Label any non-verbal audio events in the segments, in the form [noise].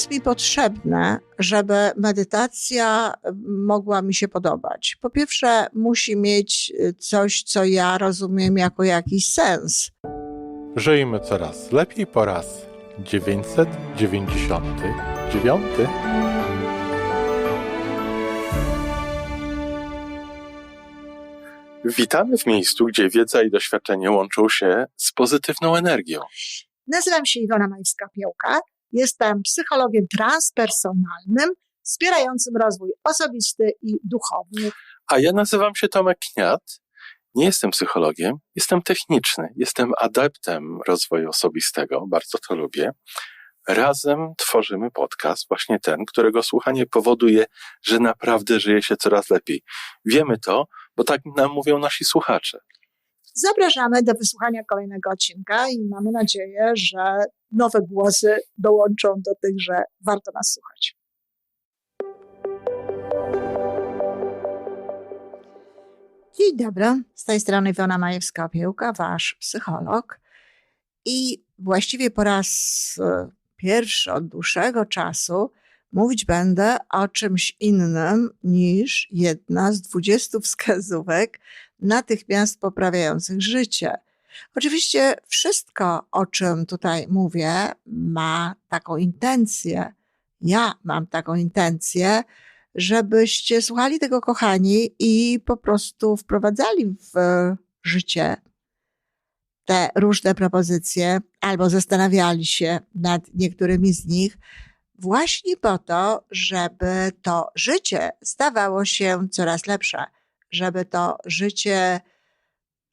jest mi potrzebne, żeby medytacja mogła mi się podobać? Po pierwsze, musi mieć coś, co ja rozumiem jako jakiś sens. Żyjmy coraz lepiej po raz 999. Witamy w miejscu, gdzie wiedza i doświadczenie łączą się z pozytywną energią. Nazywam się Iwona Majska-Piołka. Jestem psychologiem transpersonalnym, wspierającym rozwój osobisty i duchowy. A ja nazywam się Tomek Kniat. Nie jestem psychologiem, jestem techniczny, jestem adeptem rozwoju osobistego, bardzo to lubię. Razem tworzymy podcast, właśnie ten, którego słuchanie powoduje, że naprawdę żyje się coraz lepiej. Wiemy to, bo tak nam mówią nasi słuchacze. Zapraszamy do wysłuchania kolejnego odcinka i mamy nadzieję, że nowe głosy dołączą do tych, że warto nas słuchać. Dzień dobry, z tej strony Iwona Majewska-Piełka, wasz psycholog. I właściwie po raz e, pierwszy od dłuższego czasu mówić będę o czymś innym niż jedna z dwudziestu wskazówek natychmiast poprawiających życie. Oczywiście wszystko, o czym tutaj mówię, ma taką intencję. Ja mam taką intencję, żebyście słuchali tego, kochani, i po prostu wprowadzali w życie te różne propozycje, albo zastanawiali się nad niektórymi z nich, właśnie po to, żeby to życie stawało się coraz lepsze, żeby to życie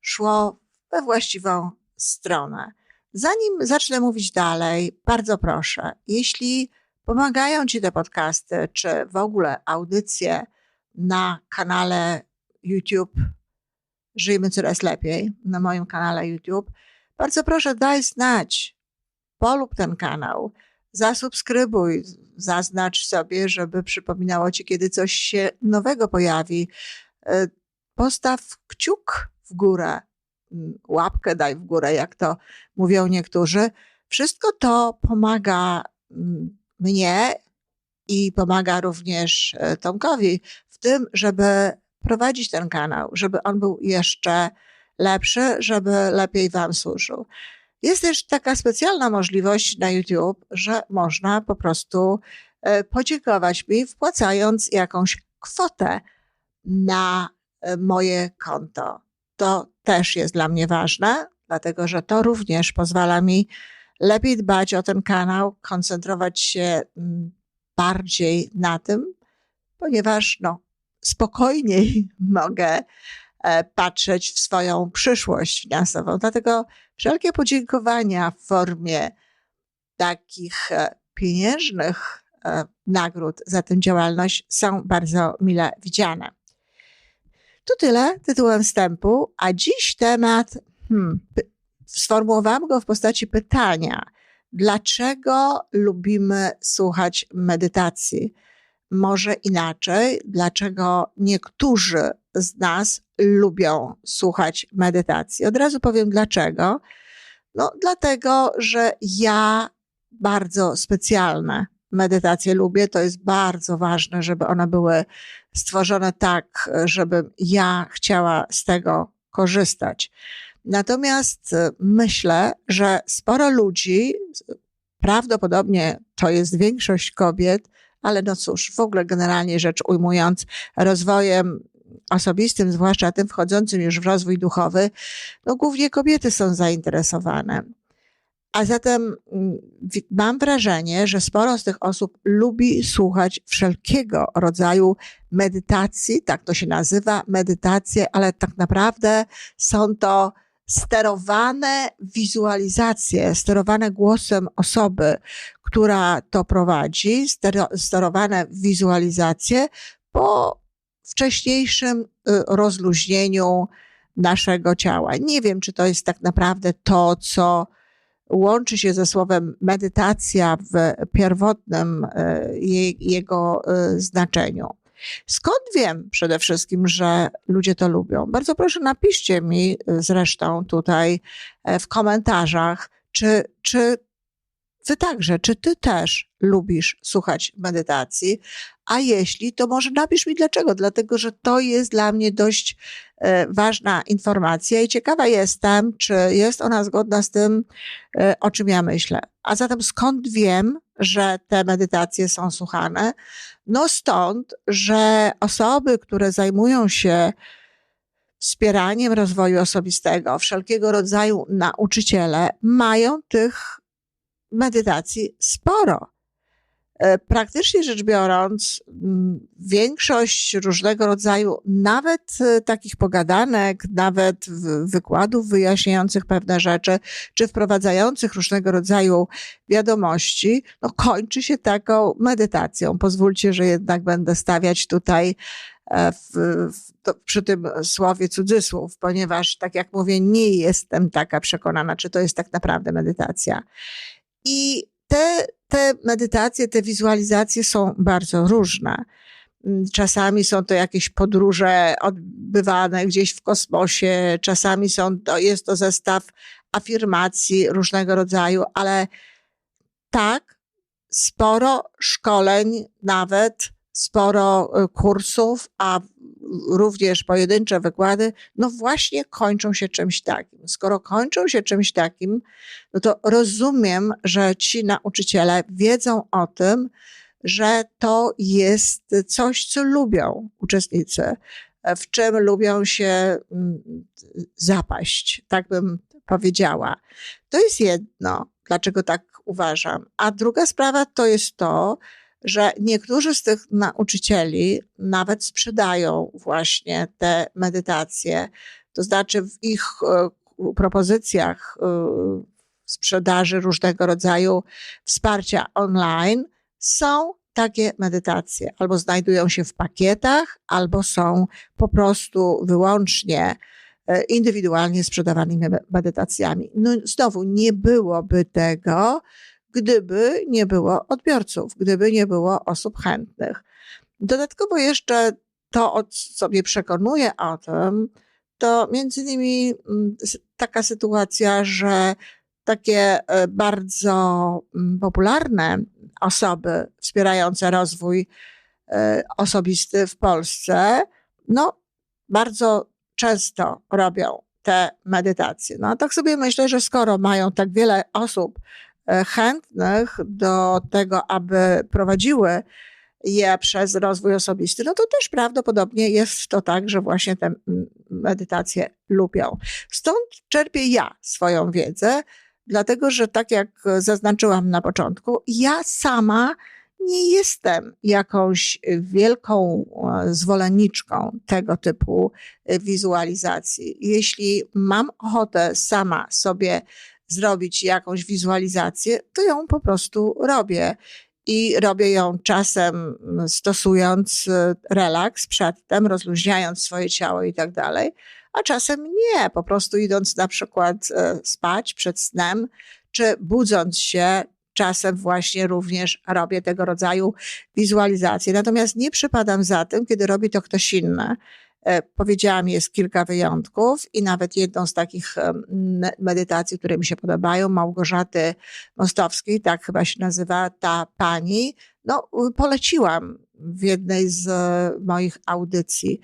szło we właściwą stronę. Zanim zacznę mówić dalej, bardzo proszę, jeśli pomagają Ci te podcasty, czy w ogóle audycje na kanale YouTube Żyjmy Coraz Lepiej, na moim kanale YouTube, bardzo proszę daj znać, polub ten kanał, zasubskrybuj, zaznacz sobie, żeby przypominało Ci, kiedy coś się nowego pojawi. E, postaw kciuk w górę, łapkę daj w górę, jak to mówią niektórzy. Wszystko to pomaga mnie i pomaga również e, Tomkowi w tym, żeby prowadzić ten kanał, żeby on był jeszcze lepszy, żeby lepiej Wam służył. Jest też taka specjalna możliwość na YouTube, że można po prostu e, podziękować mi, wpłacając jakąś kwotę na e, moje konto. To też jest dla mnie ważne, dlatego że to również pozwala mi lepiej dbać o ten kanał, koncentrować się mm, bardziej na tym, ponieważ no, spokojniej [laughs] mogę e, patrzeć w swoją przyszłość finansową. Dlatego wszelkie podziękowania w formie takich e, pieniężnych e, nagród za tę działalność są bardzo mile widziane. To tyle tytułem wstępu, a dziś temat, hmm, sformułowałam go w postaci pytania. Dlaczego lubimy słuchać medytacji? Może inaczej, dlaczego niektórzy z nas lubią słuchać medytacji? Od razu powiem dlaczego. No, dlatego, że ja bardzo specjalne medytacje lubię. To jest bardzo ważne, żeby one były stworzone tak, żebym ja chciała z tego korzystać. Natomiast e, myślę, że sporo ludzi, prawdopodobnie to jest większość kobiet, ale no cóż, w ogóle generalnie rzecz ujmując, rozwojem osobistym, zwłaszcza tym wchodzącym już w rozwój duchowy, no głównie kobiety są zainteresowane. A zatem mm, mam wrażenie, że sporo z tych osób lubi słuchać wszelkiego rodzaju medytacji, tak to się nazywa, medytacje, ale tak naprawdę są to sterowane wizualizacje, sterowane głosem osoby, która to prowadzi, sterowane wizualizacje po wcześniejszym y, rozluźnieniu naszego ciała. Nie wiem, czy to jest tak naprawdę to, co łączy się ze słowem medytacja w pierwotnym y, jego y, znaczeniu. Skąd wiem przede wszystkim, że ludzie to lubią? Bardzo proszę, napiszcie mi zresztą tutaj e, w komentarzach, czy, czy ty także, czy ty też lubisz słuchać medytacji? A jeśli, to może napisz mi dlaczego. Dlatego, że to jest dla mnie dość e, ważna informacja i ciekawa jestem, czy jest ona zgodna z tym, e, o czym ja myślę. A zatem skąd wiem, że te medytacje są słuchane? No stąd, że osoby, które zajmują się wspieraniem rozwoju osobistego, wszelkiego rodzaju nauczyciele mają tych medytacji sporo. E, praktycznie rzecz biorąc, większość różnego rodzaju, nawet e, takich pogadanek, nawet wykładów wyjaśniających pewne rzeczy, czy wprowadzających różnego rodzaju wiadomości, no kończy się taką medytacją. Pozwólcie, że jednak będę stawiać tutaj e, w, w, to, przy tym słowie cudzysłów, ponieważ, tak jak mówię, nie jestem taka przekonana, czy to jest tak naprawdę medytacja. I te, te medytacje, te wizualizacje są bardzo różne. Mm, czasami są to jakieś podróże odbywane gdzieś w kosmosie, czasami są to, jest to zestaw afirmacji różnego rodzaju, ale tak, sporo szkoleń, nawet sporo y, kursów, a również pojedyncze wykłady, no właśnie kończą się czymś takim. Skoro kończą się czymś takim, no to rozumiem, że ci nauczyciele wiedzą o tym, że to jest coś, co lubią uczestnicy, w czym lubią się mm, zapaść, tak bym powiedziała. To jest jedno, dlaczego tak uważam. A druga sprawa to jest to, że niektórzy z tych nauczycieli nawet sprzedają właśnie te medytacje. To znaczy w ich e, propozycjach e, sprzedaży różnego rodzaju wsparcia online są takie medytacje. Albo znajdują się w pakietach, albo są po prostu wyłącznie e, indywidualnie sprzedawanymi medytacjami. No znowu nie byłoby tego, gdyby nie było odbiorców, gdyby nie było osób chętnych. Dodatkowo jeszcze to, co mnie przekonuje o tym, to między innymi mm, taka sytuacja, że takie e, bardzo mm, popularne osoby wspierające rozwój e, osobisty w Polsce, no bardzo często robią te medytacje. No tak sobie myślę, że skoro mają tak wiele osób chętnych do tego, aby prowadziły je przez rozwój osobisty, no to też prawdopodobnie jest to tak, że właśnie te medytacje lubią. Stąd czerpię ja swoją wiedzę, dlatego że tak jak zaznaczyłam na początku, ja sama nie jestem jakąś wielką e, zwolenniczką tego typu e, wizualizacji. Jeśli mam ochotę sama sobie zrobić jakąś wizualizację, to ją po prostu robię. I robię ją czasem stosując e, relaks przedtem, rozluźniając swoje ciało i tak dalej, a czasem nie, po prostu idąc na przykład e, spać przed snem, czy budząc się, czasem właśnie również robię tego rodzaju wizualizacje. Natomiast nie przypadam za tym, kiedy robi to ktoś inny. E, powiedziałam, jest kilka wyjątków i nawet jedną z takich medytacji, które mi się podobają, Małgorzaty Mostowskiej, tak chyba się nazywa ta pani, no poleciłam w jednej z e, moich audycji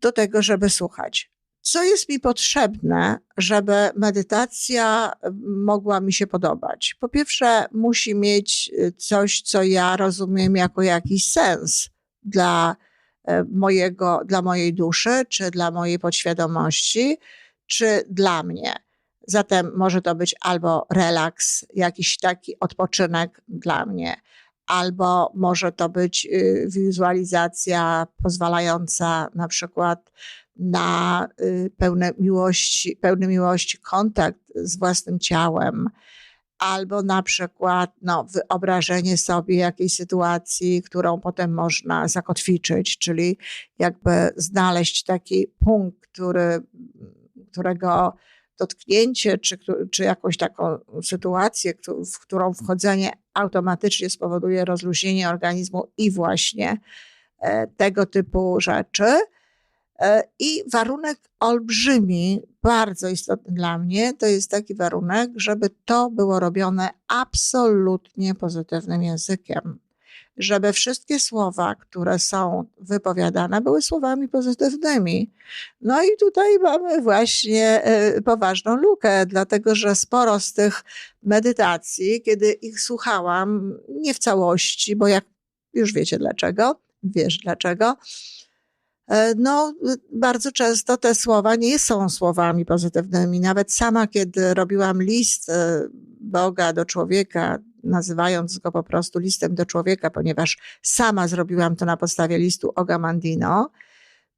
do tego, żeby słuchać. Co jest mi potrzebne, żeby medytacja mogła mi się podobać? Po pierwsze, musi mieć e, coś, co ja rozumiem jako jakiś sens dla mojego, dla mojej duszy, czy dla mojej podświadomości, czy dla mnie. Zatem może to być albo relaks, jakiś taki odpoczynek dla mnie, albo może to być y, wizualizacja pozwalająca na przykład na y, pełne miłości, pełny miłości kontakt z własnym ciałem, albo na przykład no, wyobrażenie sobie jakiejś sytuacji, którą potem można zakotwiczyć, czyli jakby znaleźć taki punkt, który, którego dotknięcie, czy, czy jakąś taką sytuację, w którą wchodzenie automatycznie spowoduje rozluźnienie organizmu i właśnie e, tego typu rzeczy. E, I warunek olbrzymi, bardzo istotny dla mnie, to jest taki warunek, żeby to było robione absolutnie pozytywnym językiem. Żeby wszystkie słowa, które są wypowiadane, były słowami pozytywnymi. No i tutaj mamy właśnie e, poważną lukę, dlatego że sporo z tych medytacji, kiedy ich słuchałam, nie w całości, bo jak już wiecie dlaczego, wiesz dlaczego, no, bardzo często te słowa nie są słowami pozytywnymi. Nawet sama, kiedy robiłam list e, Boga do człowieka, nazywając go po prostu listem do człowieka, ponieważ sama zrobiłam to na podstawie listu Ogamandino,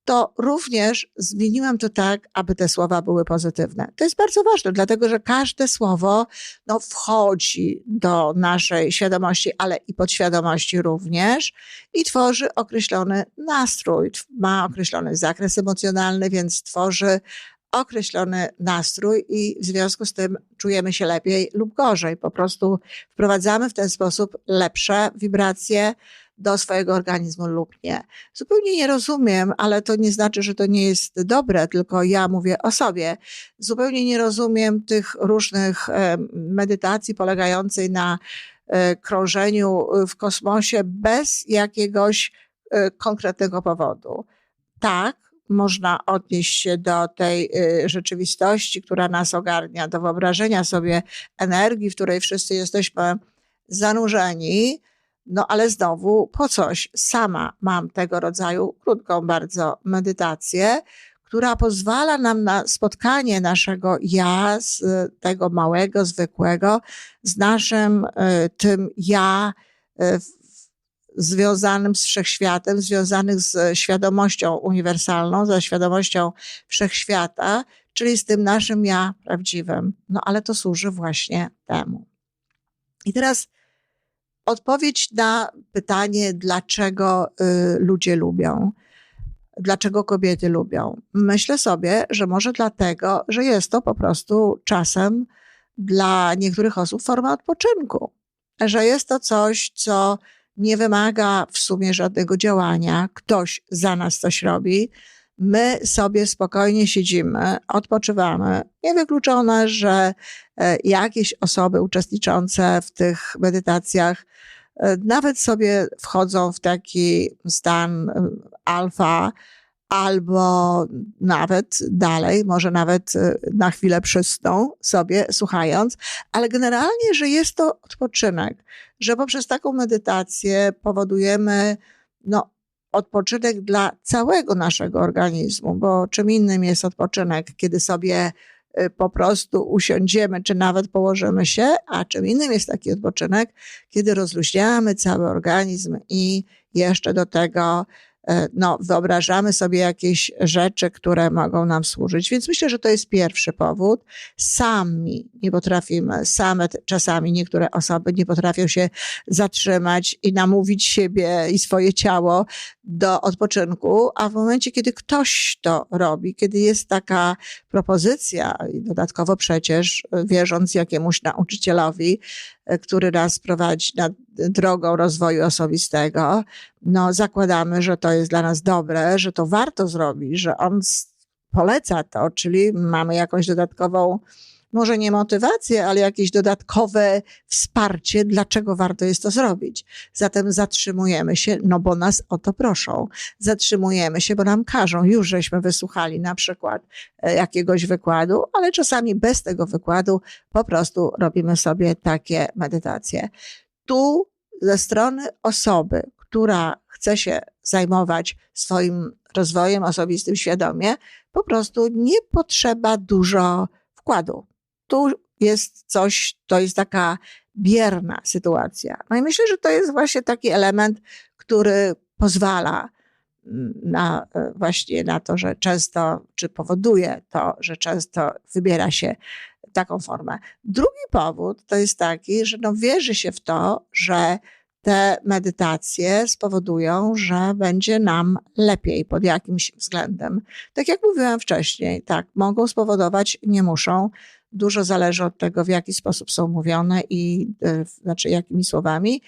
to również zmieniłam to tak, aby te słowa były pozytywne. To jest bardzo ważne, dlatego że każde słowo no, wchodzi do naszej świadomości, ale i podświadomości również i tworzy określony nastrój, ma określony zakres emocjonalny, więc tworzy określony nastrój i w związku z tym czujemy się lepiej lub gorzej. Po prostu wprowadzamy w ten sposób lepsze wibracje, do swojego organizmu lub nie. Zupełnie nie rozumiem, ale to nie znaczy, że to nie jest dobre, tylko ja mówię o sobie. Zupełnie nie rozumiem tych różnych medytacji polegającej na e, krążeniu w kosmosie bez jakiegoś e, konkretnego powodu. Tak, można odnieść się do tej e, rzeczywistości, która nas ogarnia, do wyobrażenia sobie energii, w której wszyscy jesteśmy zanurzeni, no ale znowu po coś. Sama mam tego rodzaju krótką bardzo medytację, która pozwala nam na spotkanie naszego ja, z tego małego, zwykłego, z naszym y, tym ja y, związanym z wszechświatem, związanym z świadomością uniwersalną, ze świadomością wszechświata, czyli z tym naszym ja prawdziwym. No ale to służy właśnie temu. I teraz odpowiedź na pytanie, dlaczego y, ludzie lubią, dlaczego kobiety lubią. Myślę sobie, że może dlatego, że jest to po prostu czasem dla niektórych osób forma odpoczynku, że jest to coś, co nie wymaga w sumie żadnego działania, ktoś za nas coś robi. My sobie spokojnie siedzimy, odpoczywamy. Niewykluczone, że e, jakieś osoby uczestniczące w tych medytacjach E, nawet sobie wchodzą w taki stan e, alfa, albo nawet dalej, może nawet na chwilę przysną sobie, słuchając, ale generalnie, że jest to odpoczynek, że poprzez taką medytację powodujemy no, odpoczynek dla całego naszego organizmu, bo czym innym jest odpoczynek, kiedy sobie Y, po prostu usiądziemy, czy nawet położymy się, a czym innym jest taki odpoczynek, kiedy rozluźniamy cały organizm i jeszcze do tego no, wyobrażamy sobie jakieś rzeczy, które mogą nam służyć. Więc myślę, że to jest pierwszy powód. Sami nie potrafimy, same czasami niektóre osoby nie potrafią się zatrzymać i namówić siebie i swoje ciało do odpoczynku, a w momencie, kiedy ktoś to robi, kiedy jest taka propozycja, i dodatkowo przecież wierząc jakiemuś nauczycielowi, e, który nas prowadzi na drogą rozwoju osobistego, no zakładamy, że to jest dla nas dobre, że to warto zrobić, że on poleca to, czyli mamy jakąś dodatkową może nie motywację, ale jakieś dodatkowe wsparcie, dlaczego warto jest to zrobić. Zatem zatrzymujemy się, no bo nas o to proszą. Zatrzymujemy się, bo nam każą. Już żeśmy wysłuchali na przykład e, jakiegoś wykładu, ale czasami bez tego wykładu po prostu robimy sobie takie medytacje tu ze strony osoby, która chce się zajmować swoim rozwojem osobistym świadomie, po prostu nie potrzeba dużo wkładu. Tu jest coś, to jest taka bierna sytuacja. No i myślę, że to jest właśnie taki element, który pozwala na, właśnie na to, że często, czy powoduje to, że często wybiera się taką formę. Drugi powód to jest taki, że no wierzy się w to, że te medytacje spowodują, że będzie nam lepiej pod jakimś względem. Tak jak mówiłam wcześniej, tak, mogą spowodować, nie muszą. Dużo zależy od tego, w jaki sposób są mówione i, e, znaczy jakimi słowami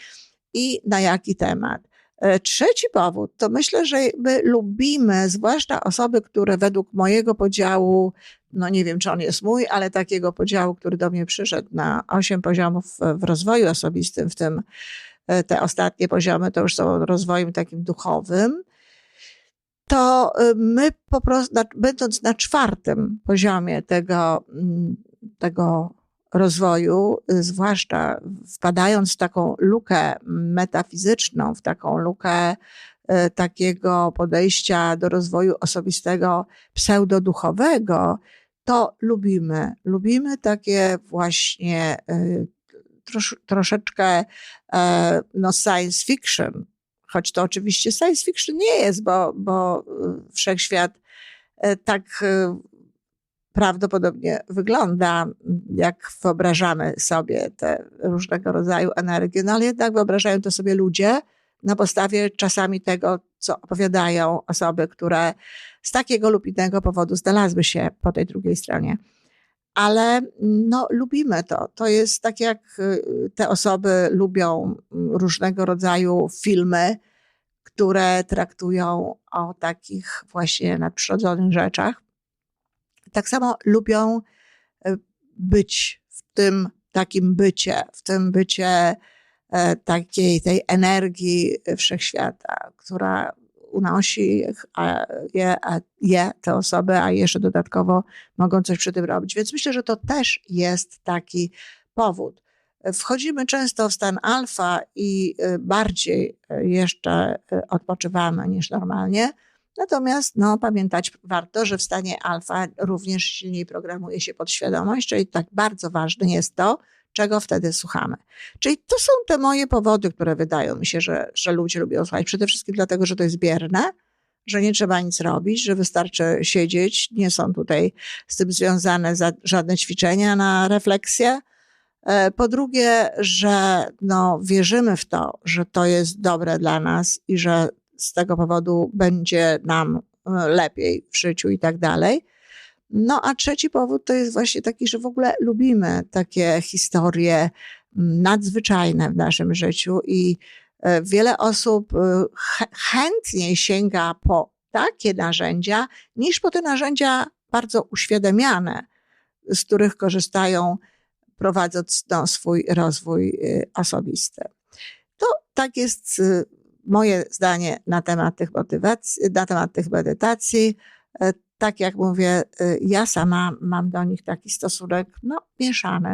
i na jaki temat. E, trzeci powód to myślę, że my lubimy, zwłaszcza osoby, które według mojego podziału, no nie wiem czy on jest mój, ale takiego podziału, który do mnie przyszedł na osiem poziomów w rozwoju osobistym, w tym e, te ostatnie poziomy to już są rozwojem takim duchowym, to my po prostu, będąc na czwartym poziomie tego, mm, tego rozwoju, y, zwłaszcza wpadając w taką lukę metafizyczną, w taką lukę y, takiego podejścia do rozwoju osobistego pseudoduchowego, to lubimy. Lubimy takie właśnie y, trosz, troszeczkę e, no, science fiction, choć to oczywiście science fiction nie jest, bo, bo wszechświat e, tak prawdopodobnie wygląda, jak wyobrażamy sobie te różnego rodzaju energie, no ale jednak wyobrażają to sobie ludzie na podstawie czasami tego, co opowiadają osoby, które z takiego lub innego powodu znalazły się po tej drugiej stronie. Ale no, lubimy to. To jest tak, jak y, te osoby lubią różnego rodzaju filmy, które traktują o takich właśnie nadprzyrodzonych rzeczach tak samo lubią e, być w tym takim bycie, w tym bycie e, takiej tej energii wszechświata, która unosi je, je te osoby, a jeszcze dodatkowo mogą coś przy tym robić. Więc myślę, że to też jest taki powód. Wchodzimy często w stan alfa i e, bardziej jeszcze odpoczywamy niż normalnie Natomiast no, pamiętać warto, że w stanie alfa również silniej programuje się podświadomość, czyli tak bardzo ważne jest to, czego wtedy słuchamy. Czyli to są te moje powody, które wydają mi się, że, że ludzie lubią słuchać. Przede wszystkim dlatego, że to jest bierne, że nie trzeba nic robić, że wystarczy siedzieć. Nie są tutaj z tym związane żadne ćwiczenia na refleksję. E, po drugie, że no, wierzymy w to, że to jest dobre dla nas i że z tego powodu będzie nam e, lepiej w życiu i tak dalej. No a trzeci powód to jest właśnie taki, że w ogóle lubimy takie historie nadzwyczajne w naszym życiu i e, wiele osób e, chętniej sięga po takie narzędzia niż po te narzędzia bardzo uświadamiane, z których korzystają prowadząc no, swój rozwój osobisty. To tak jest moje zdanie na temat tych motywacji, na temat tych medytacji. E, tak jak mówię, e, ja sama mam do nich taki stosunek, no, mieszany.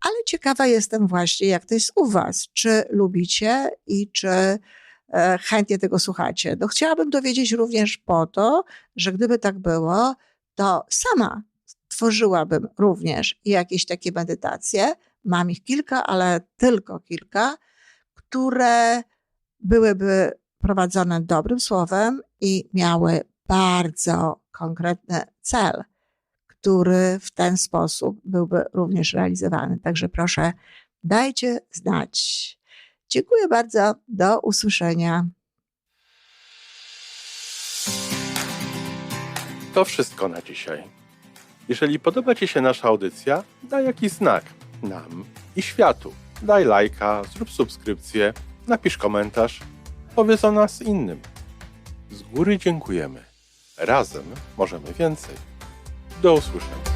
Ale ciekawa jestem właśnie, jak to jest u Was. Czy lubicie i czy e, chętnie tego słuchacie? No, chciałabym dowiedzieć również po to, że gdyby tak było, to sama tworzyłabym również jakieś takie medytacje. Mam ich kilka, ale tylko kilka, które byłyby prowadzone dobrym słowem i miały bardzo konkretny cel, który w ten sposób byłby również realizowany. Także proszę, dajcie znać. Dziękuję bardzo. Do usłyszenia. To wszystko na dzisiaj. Jeżeli podoba Ci się nasza audycja, daj jakiś znak nam i światu. Daj lajka, zrób subskrypcję napisz komentarz, powiedz o nas innym. Z góry dziękujemy. Razem możemy więcej. Do usłyszenia.